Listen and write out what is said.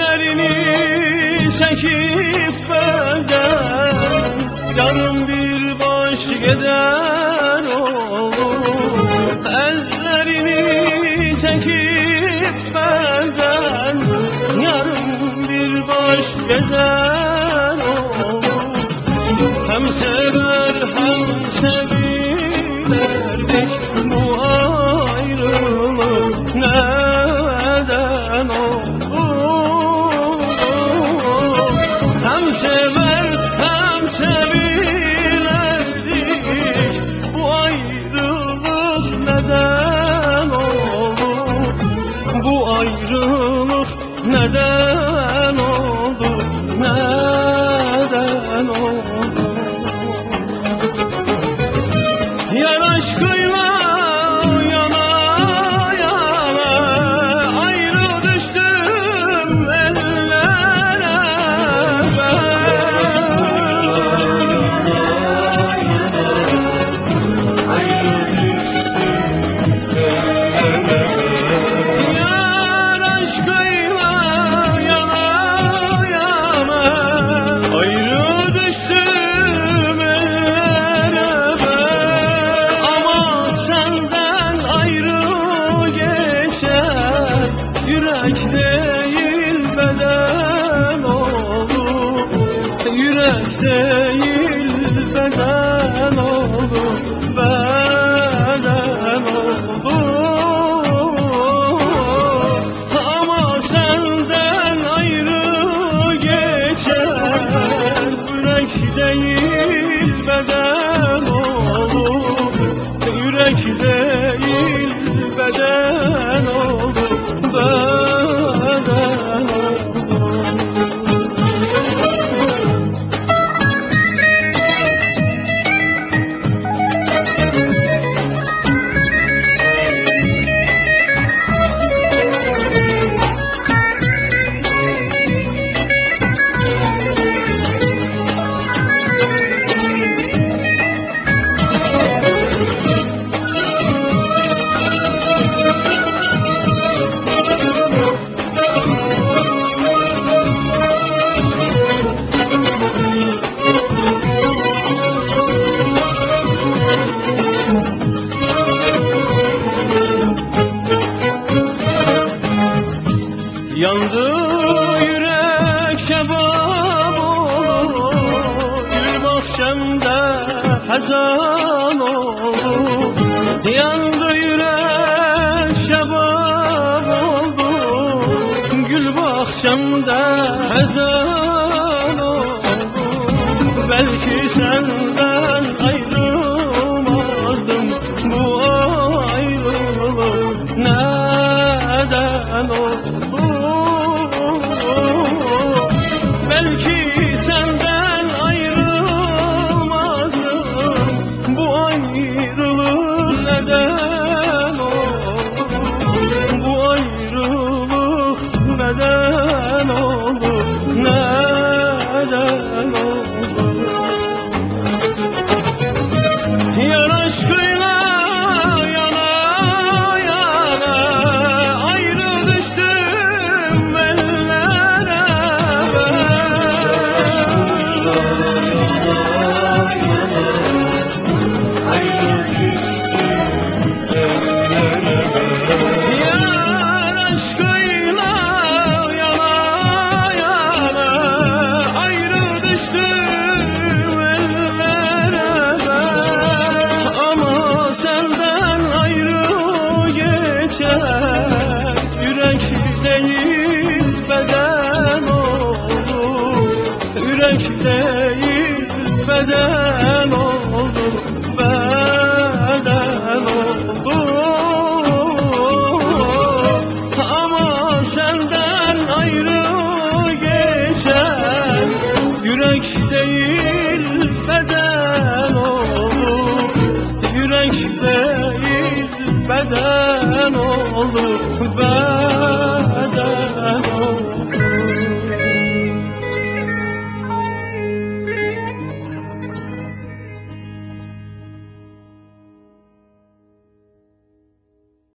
Ellerini çekip benden Yarın bir baş gider olur. Ellerini çekip benden Yarın bir baş gider olur. Hem sever hem Hem sever hem sevilerdik Bu ayrılık neden oldu Bu ayrılık neden oldu? Neden oldu değil beden Bahçemde hazan olur Yandı yürek şebap oldu. Gül bahçemde hazan olur Belki senden ayrılmazdım değil beden oldu Beden oldu Ama senden ayrı geçen Yürek değil